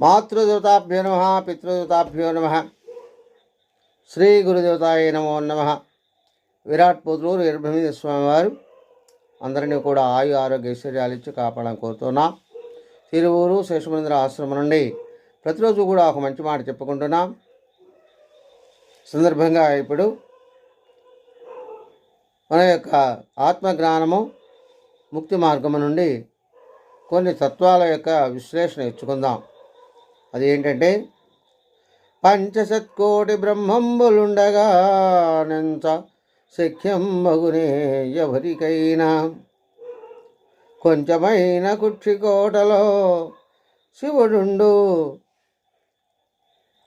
మాతృదేవతాభ్యో నమ పితృదేవతాభ్యో నమ. శ్రీ గురుదేవతాయ నమో నమ. విరాట్ పోతులూరు వీరబ్రహ్మేంద్ర స్వామి వారు అందరినీ కూడా ఆయు ఆరోగ్య ఐశ్వర్యాలు ఇచ్చి కాపాడాలని కోరుతున్నాం. తిరువూరు శేషమేంద్ర ఆశ్రమం నుండి ప్రతిరోజు కూడా ఒక మంచి మాట చెప్పుకుంటున్నాం. సందర్భంగా ఇప్పుడు మన యొక్క ఆత్మజ్ఞానము ముక్తి మార్గము నుండి కొన్ని తత్వాల యొక్క విశ్లేషణ ఇచ్చుకుందాం. అది ఏంటంటే పంచశత్కోటి బ్రహ్మంబులుండగా నెంత శక్యం మగునే ఎవరికైనా. కొంచెమైన కుక్షికోటలో శివుడుండు.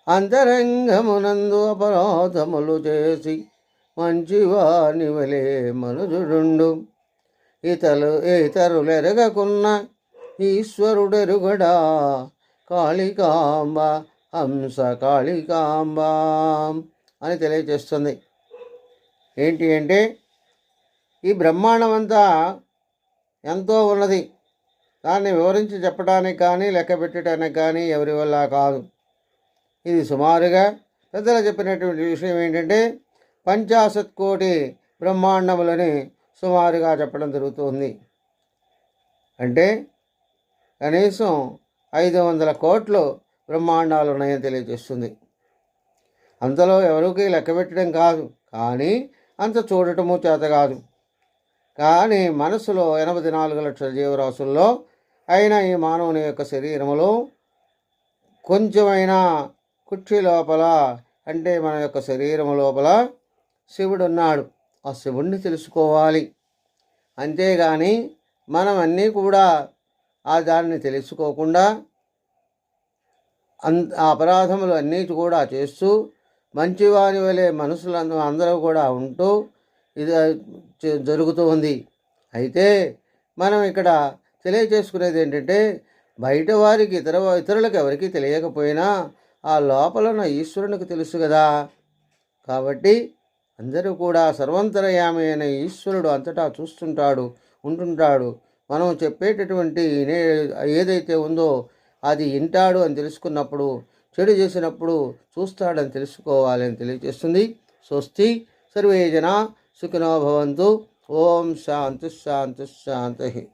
అంతరంగమునందు అపరాధములు చేసి మంచివాని వలే మనుజుడుండు. ఇతలు ఇతరులెరగకున్న ఈశ్వరుడెరుగడా కాళికాంబ హంస కాళికాంబ అని తెలియజేస్తుంది. ఏంటి అంటే ఈ బ్రహ్మాండం అంతా ఎంతో ఉన్నది. దాన్ని వివరించి చెప్పడానికి కానీ లెక్క పెట్టడానికి కానీ ఎవరి వల్ల కాదు. ఇది సుమారుగా పెద్దలు చెప్పినటువంటి విషయం ఏంటంటే పంచాశత్ కోటి బ్రహ్మాండములని సుమారుగా చెప్పడం జరుగుతుంది. అంటే కనీసం ఐదు వందల కోట్లు బ్రహ్మాండాలు ఉన్నాయని తెలియజేస్తుంది. అంతలో ఎవరికి లెక్క పెట్టడం కాదు కానీ అంత చూడటము చేత కాదు. కానీ మనసులో ఎనభై నాలుగు లక్షల జీవరాశుల్లో అయిన ఈ మానవుని యొక్క శరీరములో కొంచెమైనా కుర్చీ లోపల అంటే మన యొక్క శరీరం లోపల శివుడు ఉన్నాడు. ఆ శివుణ్ణి తెలుసుకోవాలి. అంతేగాని మనం అన్నీ కూడా ఆ దాన్ని తెలుసుకోకుండా అన్ ఆ అపరాధములు అన్నీ కూడా చేస్తూ మంచివారి వలె మనసులందరూ అందరూ కూడా ఉంటూ ఇది జరుగుతూ ఉంది. అయితే మనం ఇక్కడ తెలియజేసుకునేది ఏంటంటే బయట వారికి ఇతర ఇతరులకు ఎవరికి తెలియకపోయినా ఆ లోపల ఉన్న ఈశ్వరునికి తెలుసు కదా. కాబట్టి అందరూ కూడా సర్వంతరయామి అయిన ఈశ్వరుడు అంతటా చూస్తుంటాడు ఉంటుంటాడు. మనం చెప్పేటటువంటి నే- ఏదైతే ఉందో అది వింటాడు అని తెలుసుకున్నప్పుడు చెడు చేసినప్పుడు చూస్తాడని తెలుసుకోవాలని తెలియజేస్తుంది. స్వస్తి సర్వే జన సుఖినో భవంతు. ఓం శాంతి శాంతి శాంతి.